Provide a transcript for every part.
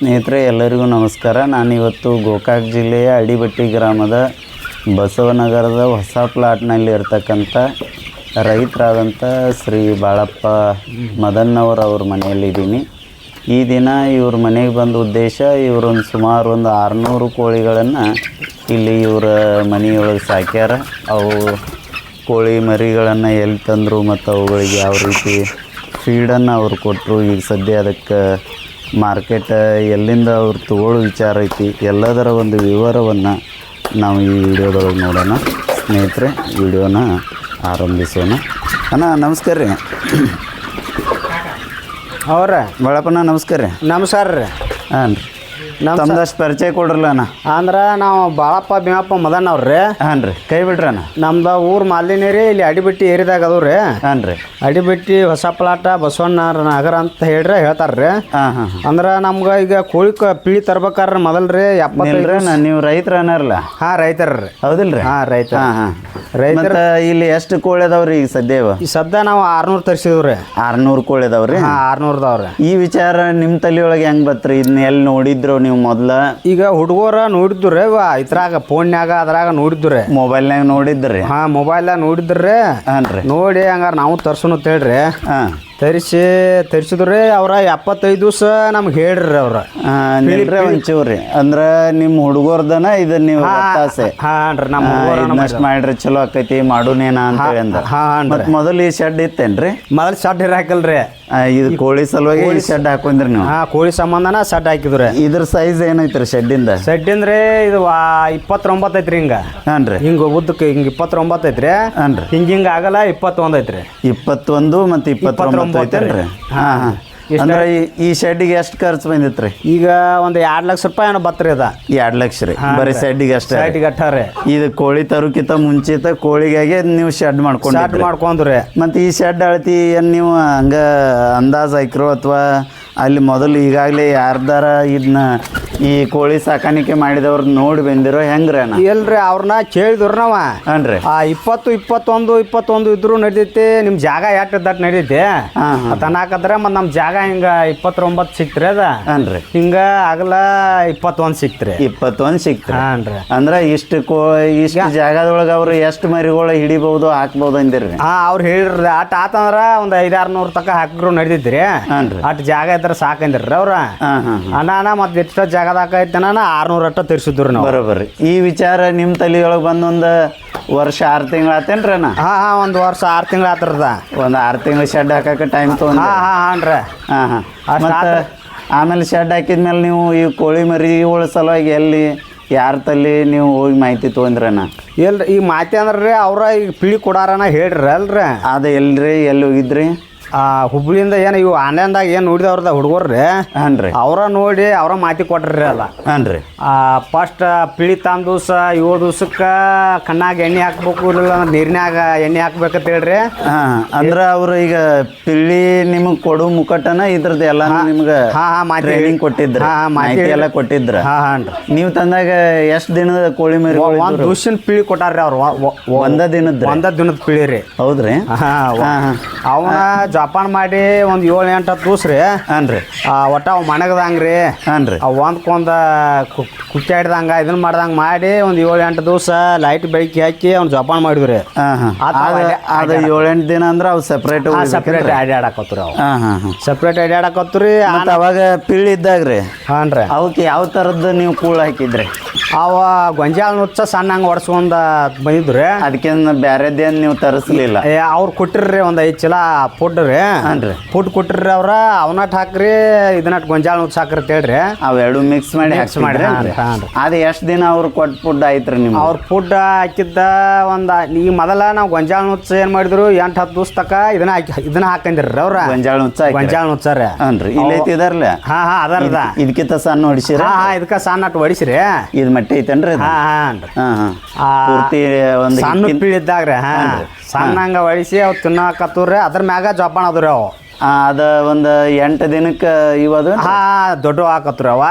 ಸ್ನೇಹಿತರೆ, ಎಲ್ಲರಿಗೂ ನಮಸ್ಕಾರ. ನಾನಿವತ್ತು ಗೋಕಾಕ್ ಜಿಲ್ಲೆಯ ಅಡಿಬಟ್ಟಿ ಗ್ರಾಮದ ಬಸವನಗರದ ಹೊಸ ಪ್ಲಾಟ್ನಲ್ಲಿ ಇರ್ತಕ್ಕಂಥ ರೈತರಾದಂಥ ಶ್ರೀ ಬಾಳಪ್ಪ ಮದನ್ನವರ್ ಅವ್ರ ಮನೆಯಲ್ಲಿದ್ದೀನಿ. ಈ ದಿನ ಇವ್ರ ಮನೆಗೆ ಬಂದ ಉದ್ದೇಶ ಇವರೊಂದು ಸುಮಾರು ಒಂದು ಆರುನೂರು ಕೋಳಿಗಳನ್ನು ಇಲ್ಲಿ ಇವರ ಮನೆಯೊಳಗೆ ಸಾಕ್ಯಾರ. ಅವು ಕೋಳಿ ಮರಿಗಳನ್ನು ಎಲ್ಲಿ ತಂದರು ಮತ್ತು ಅವುಗಳಿಗೆ ಯಾವ ರೀತಿ ಫೀಡನ್ನು ಅವರು ಕೊಟ್ಟರು ಈಗ ಸದ್ಯ ಅದಕ್ಕೆ ಮಾರ್ಕೆಟ್ ಎಲ್ಲಿಂದ ಅವ್ರು ತಗೊಳ್ಳೋ ವಿಚಾರ ಐತಿ ಎಲ್ಲದರ ಒಂದು ವಿವರವನ್ನು ನಾವು ಈ ವಿಡಿಯೋದೊಳಗೆ ನೋಡೋಣ. ಸ್ನೇಹಿತರೆ ವಿಡಿಯೋನ ಆರಂಭಿಸೋಣ. ಅಣ್ಣ ನಮಸ್ಕಾರ ರೀ. ಅವ್ರ ಬಳಪ್ಪಣ್ಣ ನಮಸ್ಕಾರ ರೀ. ನಮಸ್ಕಾರ ರೀ. ಹಾಂ ರೀ. ತಮ್ದಷ್ಟು ಪರಿಚಯ ಕೊಡ್ರಲ್ಲ ಅಣ್ಣ. ಅಂದ್ರೆ ನಾವು ಬಾಳಪ್ಪ ಭೀಮಪ್ಪ ಮದನ್ ಅವ್ರಿ ಹಾಂ ರೀ. ಕೈ ಬಿಡ್ರಿ ಅಣ್ಣ. ನಮ್ದು ಊರು ಮಾಲಿನಿ ರೀ ಇಲ್ಲಿ ಅಡಿಬಿಟ್ಟಿ ಏರಿದಾಗ ಅದು ರೀ. ಹಾಂ ರೀ. ಅಡಿಬಿಟ್ಟಿ ಹೊಸ ಪ್ಲಾಟ ಬಸವಣ್ಣ ನಗರ ಅಂತ ಹೇಳ್ರಿ ಹೇಳ್ತಾರ್ರಿ ಹಾಂ ಹಾಂ ಅಂದ್ರೆ ನಮ್ಗೆ ಈಗ ಕೋಳಿ ಕ piಳಿ ತರ್ಬೇಕಾದ್ರೆ ಮೊದಲ್ ರೀ ಎಪ್ಪತ್ತೈದು ಅಣ್ಣ ನೀವು ರೈತರ ಅನ್ನಾರಲ್ಲ? ಹಾಂ ರೈತರ ಹೌದಿಲ್ರಿ? ಹಾಂ ರೈತ ಹಾಂ ಹಾಂ ರೈತರ ಮತ್ತು ಇಲ್ಲಿ ಎಷ್ಟು ಕೋಳಿ ಅದಾವ್ರಿ ಈಗ ಸದ್ಯ ಇವ? ಈ ಸದ್ಯ ನಾವು ಆರ್ನೂರು ತರಿಸಿದ್ವಿ ರೀ. ಆರ್ನೂರು ಕೋಳಿ ಅದಾವ್ರಿ ಹಾಂ ಆರ್ನೂರ್ದವ್ರಿ ಈ ವಿಚಾರ ನಿಮ್ಮ ತಲೆಯೊಳಗೆ ಹೆಂಗ್ ಬತ್ರಿ? ಇದನ್ನ ಎಲ್ಲಿ ನೋಡಿದ್ರು ನೀವು ಮೊದ್ಲ ಈಗ ಹುಡುಗರ ನೋಡಿದ್ರೆ ರೀ ಇದ್ರಾಗ ಫೋನ್ಯಾಗ ಅದ್ರಾಗ ನೋಡಿದ್ರೆ ಮೊಬೈಲ್ ಮೊಬೈಲ್ನಾಗ ನೋಡಿದ್ರಿ. ಹಾ ಮೊಬೈಲ್ ನೋಡಿದ್ರಿ ನೋಡಿ ಹಂಗಾರ ನಾವು ತರ್ಸೋಣ ಹೇಳ್ರಿ. ಹಾಂ. ತರಿಸಿ ತರಿಸಿದ್ರಿ ಅವ್ರ ಎಪ್ಪತ್ತೈದು ದಿವಸ ನಮ್ಗೆ ಹೇಳ್ರಿ ಅವ್ರ. ನಿಲ್ರಿ ಒಂಚೂರಿ ಅಂದ್ರ ನಿಮ್ಮ ಹುಡುಗರ್ದನ ಇದನ್ನ ನೀವು ಒತ್ತಾಸೆ. ಹಾಂ ರೀ ನಮ್ಮ ಮಾಡ್ರಿ ಚಲೋ ಆಕೈತಿ ಮಾಡುನೇನ ಅಂತ ಹೇಳಿ ಅಂದ್ರೆ ಹಾಂ ಮತ್ ಮೊದಲು ಈ ಶೆಡ್ ಇತ್ತೇನ್ರಿ? ಮೊದಲು ಶೆಡ್ ಹಾಕಲ್ರಿ ಇದು ಕೋಳಿ ಸಲುವಾಗಿ ಈ ಶೆಡ್ ಹಾಕೊಂಡ್ರಿ ನೀವು? ಹಾ ಕೋಳಿ ಸಂಬಂಧನ ಶೆಡ್ ಹಾಕಿದ್ರಿ. ಇದ್ರ ಸೈಜ್ ಏನೈತ್ರಿ ಶೆಡ್ಡಿಂದ ಶೆಡ್ ಅಂದ್ರೆ ಇದು ಇಪ್ಪತ್ತೊಂಬತ್ತು ಐತ್ರಿ ಹಿಂಗ. ಹಾನ್ ರೀ ಹಿಂಗ ಉದ್ದಕ್ಕೆ ಹಿಂಗ ಇಪ್ಪತ್ತೊಂಬತ್ತು ಐತ್ರಿ. ಹಾನ್ ರೀ ಹಿಂಗ ಹಿಂಗ ಆಗಲ್ಲ ಇಪ್ಪತ್ತೊಂದು ಐತ್ರಿ. ಇಪ್ಪತ್ತೊಂದು ಮತ್ತೆ ಇಪ್ಪತ್ತೊಂಬತ್ತು. ಹಾಂ ಹಾಂ. ಅಂದ್ರೆ ಈ- ಈ ಶೆಡ್ಡಿಗೆ ಎಷ್ಟು ಖರ್ಚು ಬಂದಿತ್ರಿ? ಈಗ ಒಂದು ಎರಡು ಲಕ್ಷ ರೂಪಾಯಿ ಏನೋ ಬತ್ರಿ ಅದ. ಎರಡು ಲಕ್ಷ ರೀ. ಬರೀ ಶೆಡ್ಡಿಗೆ ಅಷ್ಟೇ. ಸೈಟಿಗೆ ಅಟ್ಟಾರೆ ಇದು ಕೋಳಿ ತರುಕಿತ ಮುಂಚಿತ ಕೋಳಿಗಾಗೆ ನೀವು ಶೆಡ್ ಸ್ಟಾರ್ಟ್ ಮಾಡ್ಕೊಂಡು ಮಾಡ್ಕೊಂಡ್ರಿ. ಮತ್ತು ಈ ಶೆಡ್ ಅಳತಿ ಏನು ನೀವು ಹಂಗ ಅಂದಾಜು ಹಾಕಿರೋ ಅಥವಾ ಅಲ್ಲಿ ಮೊದಲು ಈಗಾಗಲೇ ಯಾರ್ದಾರ ಇದನ್ನ ಈ ಕೋಳಿ ಸಾಕಾಣಿಕೆ ಮಾಡಿದವ್ರ ನೋಡಿ ಬಂದಿರೋ ಹೆಂಗ್ರಿ ಅಣ್ಣ? ಎಲ್ರಿ ಅವ್ರನ್ನ ಕೇಳಿದ್ರು ನಾವ. ಹಾಂ ರೀ. ಆ ಇಪ್ಪತ್ತು ಇಪ್ಪತ್ತೊಂದು ಇಪ್ಪತ್ತೊಂದು ಇದ್ರು ನಡೀತೈತಿ. ನಿಮ್ ಜಾಗ ಯಾಕ ದಟ್ ನಡೀತಿ ಹಾಂ ಹಾಂ ನಮ್ ಜಾಗ ಹಿಂಗ ಇಪ್ಪತ್ತೊಂಬತ್ತು ಸಿಕ್ತ್ರಿ ಅದ? ಅನ್ರಿ ಹಿಂಗ ಆಗಲ ಇಪ್ಪತ್ತೊಂದು ಸಿಕ್ತ್ರಿ. ಇಪ್ಪತ್ತೊಂದು ಸಿಕ್ತ್ರಿ. ಅನ್ರಿ ಅಂದ್ರ ಇಷ್ಟು ಕೋ ಇಷ್ಟು ಜಾಗದೊಳಗೆ ಅವ್ರು ಎಷ್ಟು ಮರಿಗಳು ಹಿಡಿಬಹುದು ಹಾಕ್ಬಹುದು ಅಂದಿರ್ರಿ. ಹಾ ಅವ್ರು ಹೇಳಿರ್ರಿ. ಅಟ್ ಆತಂದ್ರ ಒಂದು ಐದಾರು ನೂರು ತಕ ಹಾಕಿದ್ರು ನಡೆದಿದ್ರಿ. ಅನ್ರಿ ಅಟ್ ಜಾಗ ಇದ್ರ ಸಾಕಂದಿರ್ರಿ ಅವ್ರ. ಹಾಂ ಹಾಂ ಅಣ್ಣ ಮತ್ತೆ ಎಷ್ಟು ಜಾಗದಾಗ ಐತೆ ನಾನು ಆರ್ನೂರ ಅಟ್ಟ ತಿರ್ಸಿದ್ರು ನಾವು. ಬರೋಬರ್ರಿ. ಈ ವಿಚಾರ ನಿಮ್ಮ ತಲೆಯೊಳಗೆ ಬಂದೊಂದು ವರ್ಷ ಆರು ತಿಂಗಳು ಆತೇನ್ರಿ ಅಣ್ಣ? ಹಾ ಹಾ ಒಂದು ವರ್ಷ ಆರು ತಿಂಗಳು ಆತರದ. ಒಂದು ಆರು ತಿಂಗಳು ಶೆಡ್ ಹಾಕಕ್ಕೆ ಟೈಮ್ ತೊಗೊಂಡು ಹಾ ಹಾ ಹಾನ್ ರೀ ಹಾಂ ಹಾಂ. ಮತ್ತೆ ಆಮೇಲೆ ಶೆಡ್ ಹಾಕಿದ್ಮೇಲೆ ನೀವು ಈ ಕೋಳಿ ಮರಿಗಳ ಸಲುವಾಗಿ ಎಲ್ಲಿ ಯಾರ ತಲ್ಲಿ ನೀವು ಹೋಗಿ ಮಾಹಿತಿ ತೊಗೊಂಡ್ರಣ್ಣ ಎಲ್ರಿ ಈಗ ಮಾತಿ ಅಂದ್ರೆ ಅವ್ರ ಈಗ ಪಿಳಿ ಕೊಡಾರಣ ಹೇಳ್ರಿ ಅಲ್ರಿ. ಅದು ಎಲ್ರಿ ಎಲ್ಲಿ ಹೋಗಿದ್ರಿ? ಆ ಹುಬ್ಳಿಯಿಂದ ಏನು ಇವು ಆನ್ಲೈನ್ದಾಗ ಏನು ನೋಡಿದವ್ರದ ಹುಡುಗರ್ರಿ ಹನ್ರಿ. ಅವ್ರ ನೋಡಿ ಅವರ ಮಾತಿ ಕೊಟ್ರಿ ಅಲ್ಲ. ಹನ್ರಿ. ಆ ಫಸ್ಟ್ ಪಿಳಿ ತಾಂದ್ ದಿವಸ ಏಳು ದಿವ್ಸಕ್ಕೆ ಕಣ್ಣಾಗ ಎಣ್ಣೆ ಹಾಕ್ಬೇಕು ಇಲ್ಲ ನೀರಿನಾಗ ಎಣ್ಣೆ ಹಾಕ್ಬೇಕಂತ ಹೇಳ್ರಿ. ಅಂದ್ರ ಅವ್ರ ಈಗ ಪಿಳ್ಳಿ ನಿಮಗ್ ಕೊಡು ಮುಕಟನ ಇದ್ರದ ಎಲ್ಲ ನಿಮ್ಗ ಹಾ ಹಾ ಮಾತಿ ಟ್ರೈನಿಂಗ್ ಕೊಟ್ಟಿದ್ರ ಹಾ, ಹಾ, ಮಾಹಿತಿ ಮಾಹಿತಿ ಎಲ್ಲ ಕೊಟ್ಟಿದ್ರ. ಹಾ ಹಾನ್ರಿ. ನೀವು ತಂದಾಗ ಎಷ್ಟ್ ದಿನದ ಕೋಳಿ ಮರಿ ಒಂದು ದಿವ್ಸಿನ ಪಿಳಿ ಕೊಟ್ಟಾರ್ರಿ ಅವ್ರು. ಒಂದ ದಿನದ ಒಂದ ದಿನದ ಪಿಳಿ ರೀ. ಹೌದ್ರಿ? ಹಾ ಹಾ. ಹಾ ಅವನ ಜಪಾನ್ ಮಾಡಿ ಒಂದು ಏಳು ಎಂಟು ಹತ್ತು ದಿವಸ ರೀ ಹಾಂ ರೀ ಆ, ಒಟ್ಟ ಅವ್ ಮಣಗದಂಗೆ ರೀ ಹಾಂ ರೀ ಅವು ಒಂದ್ಕೊಂದ ಕುಚ್ಚಾಡ್ದಂಗ ಇದನ್ನ ಮಾಡ್ದಂಗ ಮಾಡಿ ಒಂದು ಏಳು ಎಂಟು ದಿವಸ ಲೈಟ್ ಬೆಳಕಿ ಹಾಕಿ ಅವ್ನು ಜಪಾನ್ ಮಾಡಿದ್ರಿ ರೀ ಅದು ಅದು ಏಳೆಂಟು ದಿನ ಅಂದ್ರೆ ಅವು ಸಪ್ರೇಟ್ ಸಪ್ರೇಟ್ ಅಡ್ಯಾಡಕತ್ರಿ ಅವು. ಸಪ್ರೇಟ್ ಅಡ್ಯಾಡಕತ್ರಿ ಅಂತ ಅವಾಗ ಪಿಳ್ಳಿ ಇದ್ದಾಗ್ರಿ? ಹಾಂ ರೀ ಅವಕ್ಕೆ ಯಾವ ಥರದ್ದು ನೀವು ಕೂಳು ಹಾಕಿದ್ರಿ? ಅವ ಗೊಂಜಾಳ ನುಚ್ಚ ಸಣ್ಣ ಹಂಗೆ ಒಡ್ಸ್ಕೊಂಡ ಬಂದಿದ್ರಿ. ಅದಕ್ಕೆ ಬೇರೆದೇನು ನೀವು ತರಿಸ್ಲಿಲ್ಲ? ಅವ್ರು ಕೊಟ್ಟಿರ್ರಿ ಒಂದು ಐದು ಚೀಲ ಫುಡ್ ರೀ ಹಾನ್ರಿ. ರೀ ಫುಡ್ ಕೊಟ್ಟಿರ್ರಿ ಅವ್ರ ಅವನಟ್ ಹಾಕ್ರಿ ಇದನ್ನಟ್ ಗೊಂಜಾಳ ನುಚ್ಚ ಹಾಕ್ರಿ ಅಂತ ಹೇಳ್ರಿ ಅವೆರಡು ಮಿಕ್ಸ್ ಮಾಡಿ ಮಿಕ್ಸ್ ಮಾಡಿ, ಹಾಕ್ಸಿದ್ರಿ ಹಾಂ, ಹಾಂ ಅದು ಎಷ್ಟು ದಿನ ಅವ್ರು ಕೊಟ್ಟ ಫುಡ್ ಆಯ್ತು ರೀ ನಿಮ್ಗೆ ಅವ್ರ ಫುಡ್ ಹಾಕಿದ್ದ ಒಂದು ಈ ಮೊದಲ ನಾವು ಗೊಂಜಾಳ ನುಚ್ಚ ಏನು ಮಾಡಿದ್ರು ಎಂಟ್ ಹತ್ತು ದಿವಸ ತಕ ಇದನ್ನ ಹಾಕಿ ಇದನ್ನ ಹಾಕಂದಿರ್ರಿ ಅವ್ರ. ಗೊಂಜಾಳ ನುಚ್ಚ ಹಾಕಿ ಗೊಂಜಾಳ ನುಚ್ಚ ರೀ ಹಾಂ ಐತಿ ಇದಾರ್ಲ? ಹಾ ಹಾ ಅದರ್ದ. ಇದಕ್ಕಿಂತ ಸಣ್ಣ ಹೊಡಿಸಿರ? ಹಾ ಹಾ ಇದಕ್ಕೆ ಸಣ್ಣ ಅಟ್ ಹೊಡಿಸ್ರಿ. ಇದು ಮಟ್ಟಿ ಐತೇನ್ರಿ ಇದು? ಹಾ ಹಾಂ ರೀ ಹಾಂ ಹಾಂ. ಆ, ಪೂರ್ತಿ ಒಂದು ಸಣ್ಣ ಹಿಟ್ಟಿನ್- ಪೀಳಿದ್ದಾಗ್ರಿ ಹಾ. ಸಣ್ಣ ಹಂಗ ಹೊಡಿಸಿ ಅವು ತಿನ್ನಕತ್ತವ್ರಿ ಅದ್ರ ಮ್ಯಾಗ ಜೋಪಾನ ಅದ್ರಿ ಅವು ಅದ ಒಂದು ಎಂಟು ದಿನಕ್ಕೆ ಇವದು ಹಾ ದೊಡ್ಡ ಹಾಕತ್ರಿ ಅವ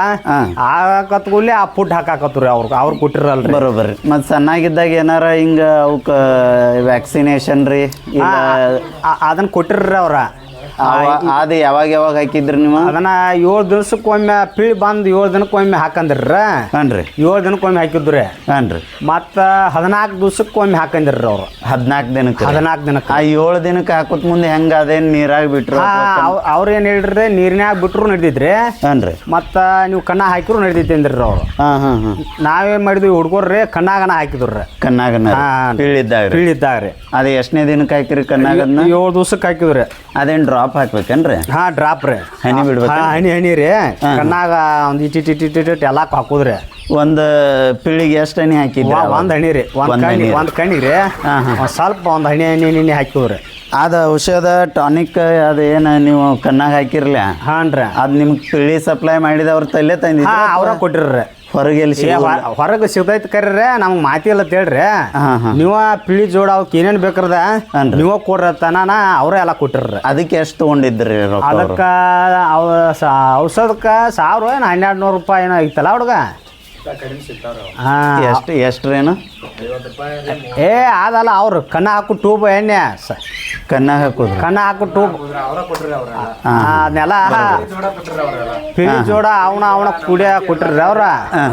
ಹಾಕತ್ಕೂಲಿ ಆ ಪುಟ್ ಹಾಕಾಕತ್ರಿ ಅವ್ರ ಅವ್ರು ಕೊಟ್ಟಿರಲ್ರಿ. ಬರೋಬ್ಬರಿ ಮತ್ತು ಸಣ್ಣಾಗಿದ್ದಾಗ ಏನಾರ ಹಿಂಗೆ ಅವಕ್ಕೆ ವ್ಯಾಕ್ಸಿನೇಷನ್ ರೀ ಅದನ್ನ ಕೊಟ್ಟಿರ್ರಿ ಅವ್ರ. ಅದು ಯಾವಾಗ ಯಾವಾಗ ಹಾಕಿದ್ರಿ ನೀವು? ಅದನ್ನ ಏಳು ದಿವಸಕ್ಕೊಮ್ಮೆ ಪಿಳಿ ಬಂದು ಏಳು ದಿನಕ್ಕೊಮ್ಮೆ ಹಾಕಂದ್ರ ಹನ್ರಿ. ಏಳು ದಿನಕ್ಕೊಮ್ಮೆ ಹಾಕಿದ್ರಿ. ಹನ್ರಿ. ಮತ್ತು ಹದಿನಾಲ್ಕು ದಿವ್ಸಕ್ಕೊಮ್ಮೆ ಹಾಕಂದ್ರಿ ಅವ್ರು. ಹದಿನಾಲ್ಕು ದಿನಕ್ಕೆ ಹದಿನಾಲ್ಕು ದಿನಕ್ಕೆ. ಆ ಏಳು ದಿನಕ್ಕೆ ಹಾಕೋತ್ ಮುಂದೆ ಹೆಂಗ ಅದೇನ್ ನೀರಾಗ ಬಿಟ್ರು? ಅವ್ರು ಏನು ಹೇಳ್ರಿ ನೀರಿನ್ಯಾಗ ಬಿಟ್ರು ನಡ್ದಿದ್ರಿ. ಹನ್ರಿ. ಮತ್ತ ನೀವು ಕಣ್ಣ ಹಾಕಿದ್ರು ನಡ್ದೈತಿ ಅಂದ್ರಿ ಅವ್ರು. ಹಾ ಹಾ ಹಾ. ನಾವೇನು ಮಾಡಿದ್ವಿ ಹುಡುಗರ್ರಿ ಕಣ್ಣಾಗನ ಹಾಕಿದ್ರಿ ಕಣ್ಣಾಗನ ಪಿಳಿದ್ದಾಗ ಬೀಳಿದ್ದಾಗ ಪಿಳಿದ್ದಾಗ್ರಿ? ಅದು ಎಷ್ಟನೇ ದಿನಕ್ಕೆ ಹಾಕಿರಿ ಕಣ್ಣಾಗನ್ನ ಏಳು ದಿವ್ಸಕ್ಕೆ ಹಾಕಿದ್ರಿ. ಅದೇನ್ ಡ್ರಾಪ್ ಹಾಕ್ಬೇಕೇನ್ರಿ? ಹಾ ಡ್ರಾಪ್ ರೀ. ಹನಿ ಬಿಡ್ಬೇಕು ಹಾ ಹನಿ ಹನಿ ರೀ. ಕಣ್ಣಾಗ ಒಂದು ಇಟ್ ಇಟ್ ಇಟ್ ಇಟ್ ಇಟ್ ಎಲ್ಲ ಹಾಕುದ್ರಿ. ಒಂದು ಪಿಳಿಗೆ ಎಷ್ಟು ಹಣಿ ಹಾಕಿದ್ರಿ ಒಂದು ಹಣಿ ರೀ. ಒಂದು ಕಣ್ಣಿ. ಒಂದು ಕಣ್ಣಿಗೆ ರೀ. ಸ್ವಲ್ಪ ಒಂದು ಹನಿ ಹನಿ ಹನಿ ಹಾಕಿದ್ರಿ. ಅದ ಔಷಧ ಟಾನಿಕ್ ಅದು ಏನು ನೀವು ಕಣ್ಣಾಗ ಹಾಕಿರ್ಲಿ? ಹಾನ್ ರೀ ಅದ್ ನಿಮ್ಗೆ ಪಿಳ್ಳಿ ಸಪ್ಲೈ ಮಾಡಿದವ್ರ ತಲೆ ಹಾ ತಂದಿದ್ರಿ ಅವ್ರ ಕೊಟ್ಟಿರ್ರಿ. ಹೊರಗೆ ಎಲ್ಲಿ ಹೊರಗೆ ಸಿಗ್ತೈತಿ ಕರೀರಿ ನಮ್ಗೆ ಮಾತಿ ಇಲ್ಲ ಹೇಳ್ರಿ ಹಾ ಹಾ. ನೀವ ಪಿಳಿ ಜೋಡ ಅವಕ್ಕೆ ಏನೇನು ಬೇಕ್ರದ ಹಾನ್ರಿ. ನೀವ ಕೊಡ್ರಿ ತನಾನ ಅವರೇ ಎಲ್ಲ ಕೊಟ್ಟಿರ್ರಿ ಅದಕ್ಕೆ ಎಷ್ಟು ತಗೊಂಡಿದ್ರಿ ರೊಕ್ಕ ಅವ್ರು? ಅದಕ್ಕೆ ಅವ ಸ- ಔಷಧಕ್ಕೆ ಸಾವಿರ ಏನು ಹನ್ನೆರಡು ನೂರು ರೂಪಾಯಿ ಏನೋ ಐತಲ್ಲ ಹುಡುಗ ಹಾಂ. ಎಷ್ಟು ರೇನು ಏ ಅದಲ್ಲ ಅವ್ರು ಕಣ್ಣ ಹಾಕು ಟೂಬ್ ಎಣ್ಣೆ. ಸ- ಕಣ ಹಾಕುದು. ಕಣ್ಣ ಹಾಕು ಟ್ಯೂಬ್ ಅದನ್ನೆಲ್ಲ ಪಿಳಿ ಜೋಡ ಅವನ ಅವನ ಕುಡಿಯ ಕೊಟ್ಟಿರ್ರಿ ಅವ್ರ. ಹಾಂ.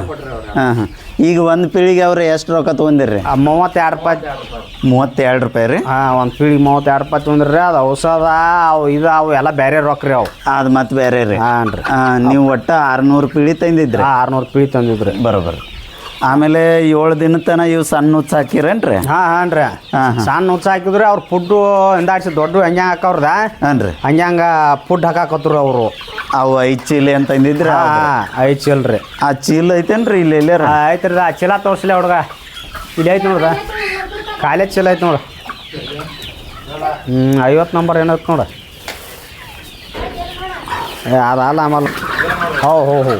ಹಾಂ ಹಾಂ. ಈಗ ಒಂದು ಪೀಳಿಗೆ ಅವ್ರು ಎಷ್ಟು ರೊಕ್ಕ ತೊಗೊಂಡಿರ್ರಿ ಆ ಮೂವತ್ತೆರಡು ರೂಪಾಯಿ. ಮೂವತ್ತೆರಡು ರೂಪಾಯಿ ರೀ? ಹಾಂ ಒಂದು ಪೀಳಿಗೆ ಮೂವತ್ತೆರಡು ರೂಪಾಯಿ ತೊಗೊಂಡ್ರಿ ಅದು ಔಷಧ ಅವು ಇದು ಅವು ಎಲ್ಲ ಬೇರೆ ರೊಕ್ಕ ರೀ ಅವು. ಅದು ಮತ್ತೆ ಬೇರೆ ರೀ. ಹಾಂ ರೀ ನೀವು ಒಟ್ಟು ಆರುನೂರು ಪೀಳಿ ತಂದಿದ್ರಿ. ಆರ್ನೂರು ಪೀಳಿ ತಂದಿದ್ರಿ. ಬರೋಬ್ಬರ. ಆಮೇಲೆ ಏಳು ದಿನ ತನ ಇವು ಸಣ್ಣ ಹುಚ್ಚ ಹಾಕಿರೇನ್ರಿ? ಹಾಂ ಹಾಂ ರೀ ಸಣ್ಣ ಹುಚ್ಚ ಹಾಕಿದ್ರೆ ಅವ್ರು ಫುಡ್ಡು ಹಿಂದಾಡ್ಸಿ ದೊಡ್ಡ ಹಂಗೆ ಹಾಕವ್ರದ? ಹಾಂ ರೀ ಹಂಗ್ಯಾಂಗ ಫುಡ್ ಹಾಕಾಕತ್ರು ಅವರು. ಅವು ಐದು ಚೀಲ ಅಂತ ಹಾಂ ಐದು ಚೀಲ ರೀ ಆ ಚೀಲ ಐತೇನ್ರಿ ಇಲ್ಲಿ ಇಲ್ಲೇ ಆಯ್ತು ರೀ ಆ ಚೀಲ ತೋರಿಸ್ಲಿ ಹುಡುಗ ಇಲ್ಲಿ ಐತೆ ನೋಡ್ದ? ಕಾಲೇಜ್ ಚೀಲ ಐತೆ ನೋಡು. ಹ್ಞೂ ಐವತ್ತು ನಂಬರ್ ಏನೈತೆ ನೋಡ. ಏ ಅದಲ್ಲ ಆಮೇಲೆ. ಹೋ ಹೋ ಹೋ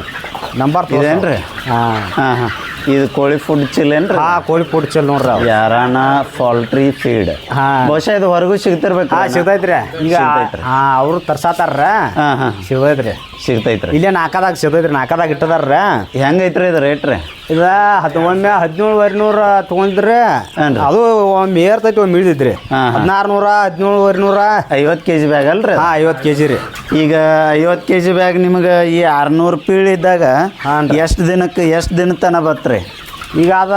ನಂಬರ್ ಇದೇನ್ರಿ? ಹಾಂ ಹಾಂ. ಹಾಂ ಇದು ಕೋಳಿ ಫುಡ್ ಚಿಲ್ ಏನ್ರಿ? ಹಾ ಕೋಳಿ ಫುಡ್ ಚಿಲ್ ನೋಡ್ರಿ ಅವು. ಯಾರಾನ ಪೌಲ್ಟ್ರಿ ಫೀಡ್ ಹಾಂ. ಬಹುಶಃ ಇದು ಹೊರಗೂ ಸಿಗ್ತಿರ್ಬೇಕು ಹಾಂ ಸಿಗ್ತೈತ್ರಿ. ಈಗ ಸಿಗ್ತೈತ್ರಿ. ಹಾಂ ಅವರು ತರ್ಸಾತಾರ ಹಾಂ ಹಾಂ. ಸಿಗ್ತೈತ್ರಿ. ಸಿಗ್ತೈತ್ರಿ ಇಲ್ಲೇ ನಾಲ್ಕದಾಗ ಸಿಗ್ತೈತ್ರಿ ನಾಲ್ಕದಾಗ ಇಟ್ಟದಾರ ಹೆಂಗೈತ್ರಿ ಇದು ರೇಟ್ ರೀ ಇದ ಹತ್ತು ಒಮ್ಮೆ ಹದಿನೇಳುವರೆ ನೂರ ತೊಗೊಂಡಿದ್ರಿ ಹಾನ್ರಿ. ಅದು ಒಮ್ಮೆ ಏರ್ತೈತಿ ಒಮ್ಮೆ ಇಳಿದಿದ್ರಿ ಹಾಂ, ಹಾಂ. ಹದಿನಾರು ನೂರ ಹದಿನೇಳುವರೆ ನೂರ ಐವತ್ತು ಕೆ ಜಿ ಬ್ಯಾಗ್ ಅಲ್ರಿ ಅದು? ಹಾಂ ಐವತ್ತು ಕೆ ಜಿ ರೀ ಈಗ ಐವತ್ತು ಕೆ ಜಿ ಬ್ಯಾಗ್ ನಿಮ್ಗೆ ಈ ಆರ್ನೂರು ಪೀಳ್ ಇದ್ದಾಗ ಹಾನ್ರಿ. ಎಷ್ಟು ದಿನಕ್ಕೆ ಎಷ್ಟು ದಿನ ತನ ಬತ್ರಿ ಈಗ ಅದ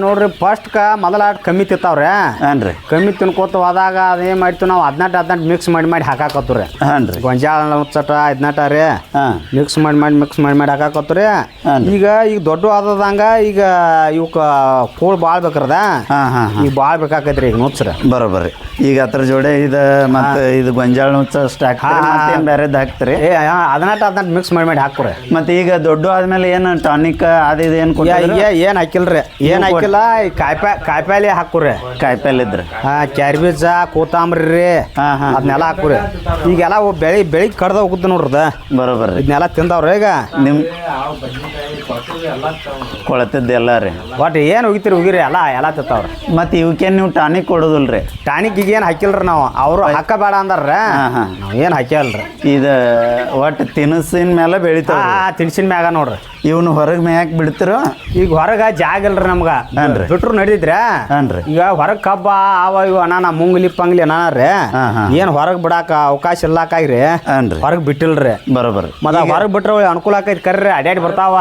ನೋಡ್ರಿ ಫಸ್ಟ್ಕ ಮೊದಲ ಆಟ ಕಮ್ಮಿ ತಿಂತಾವ್ರಿ. ಹನ್ರಿ. ರೀ ಕಮ್ಮಿ ತಿನ್ಕೋತ ಹೋದಾಗ ಅದೇನು ಮಾಡ್ತೀವಿ ನಾವು ಹದಿನೆಂಟು ಹದಿನೆಂಟು ಮಿಕ್ಸ್ ಮಾಡಿ ಮಾಡಿ ಹಾಕಾಕತ್ತು ರೀ ಹಾಂ ರೀ ಗೊಂಜಾಳ ಚಟ ಹದಿನೆಂಟ ರೀ ಹಾಂ. ಮಿಕ್ಸ್ ಮಾಡಿ ಮಾಡಿ ಮಿಕ್ಸ್ ಮಾಡಿ ಮಾಡಿ ಹಾಕಾಕತ್ತು ರೀ ಈಗ ಈಗ ದೊಡ್ಡ ಆದದಂಗ ಈಗ ಇವಕ್ಕೆ ಕೋಳು ಭಾಳ ಬೇಕ್ರದ. ಹಾಂ ಹಾಂ ಈಗ ಭಾಳ ಬೇಕಾಕೈತ್ರಿ ಈಗ ನುಚ್ಚ್ರ ಬರೋಬರ್ರಿ ಈಗ ಅದ್ರ ಜೋಡೆ ಇದು ಮತ್ತೆ ಇದು ಗೊಂಜಾಳ ನುಚ್ಚ ಸ್ಟಾಕ್ ಹಾಕ್ತೀರಿ ಹಾಂ, ಹಾಂ. ಬೇರೆದು ಹಾಕ್ತೀರಿ? ಏ ಹದಿನೆಂಟು ಹದಿನೆಂಟು ಮಿಕ್ಸ್ ಮಾಡಿ ಮಾಡಿ ಹಾಕ್ರಿ ಮತ್ತೆ ಈಗ ದೊಡ್ಡ ಆದ್ಮೇಲೆ ಏನು ಟಾನಿಕ್ ಅದು ಇದು ಏನು ಕೊಟ್ಟಿದ್ರಿ? ಏನು ಹಾಕಿಲ್ರಿ? ಏನು ಹಾಕಿಲ್ಲ? ಈ ಕಾಯಿಪಾಯಿ ಕಾಯಿಪಾಯಿ ಹಾಕುರಿ ಕಾಯಿಪಲ್ಲೆ ಇದ್ರಿ. ಹಾ ಕ್ಯಾರಿ ಬೀಜ ಕೊತ್ತಂಬರಿ ರೀ ಹಾಂ ಹಾಂ. ಅದನ್ನೆಲ್ಲ ಹಾಕುರಿ ಈಗೆಲ್ಲ ಅವು ಬೆಳಿ ಬೆಳಿಗ್ಗೆ ಕಡ್ದ ಹೋಗುತ್ತೆ ನೋಡ್ರದ. ಬರೋಬರ್ರಿ. ಇದನ್ನೆಲ್ಲ ತಿಂದವ್ರಿ ಈಗ. ನಿಮ್ಮ ಕೊಳತದ್ದು ಎಲ್ಲ ರೀ. ಒಟ್ಟು ಏನು ಹೋಗಿತ್ರಿ ಹೋಗಿರಿ ಎಲ್ಲ ಎಲ್ಲ ತತ್ತವ್ರ ಮತ್ತೆ ಇವಕ್ಕೇನು ನೀವು ಟಾನಿಕ್ ರೀ? ಟಾನಿಕ್ ಈಗ ಏನು ಹಾಕಿಲ್ರಿ ನಾವು? ಅವರು ಹಾಕಬೇಡ ಅಂದಾರ್ರ. ನಾವು ಏನು ಹಾಕ್ಯಾಲ್ರಿ? ಇದು ಒಟ್ಟು ತಿನಿಸಿನ ಮೇಲೆ ಬೆಳಿತಾವ ಆ ತಿನ್ಸಿನ ಮ್ಯಾಗ ನೋಡ್ರಿ. ಇವನು ಹೊರಗೆ ಮ್ಯಾಕ್ ಬಿಡ್ತಿರೋ? ಈಗ ಹೊರಗೆ ಜಾಗ ಇಲ್ರಿ ನಮ್ಗೆ. ಬಿಟ್ರು ನಡೀತ್ರಿ. ಹಾನ್ರಿ. ಈಗ ಹೊರಗೆ ಕಬ್ಬ ಅವ ಇವ ಅನಾನ ಮುಂಗ್ಲಿ ಪಂಗ್ಲಿ ಹಾಂ ಏನು ಹೊರಗೆ ಬಿಡಾಕ ಅವಕಾಶ ಇಲ್ಲಾಕಾಗ್ರಿ ಅನ್ರಿ ಹೊರಗೆ ಬಿಟ್ಟಿಲ್ರಿ. ಬರೋಬರ್. ಮತ್ತ ಹೊರಗೆ ಬಿಟ್ರೆ ಅನುಕೂಲ ಆಕೈತಿ ಕರ್ರಿ. ಅಡ್ಯಾಡಿ ಬರ್ತಾವ.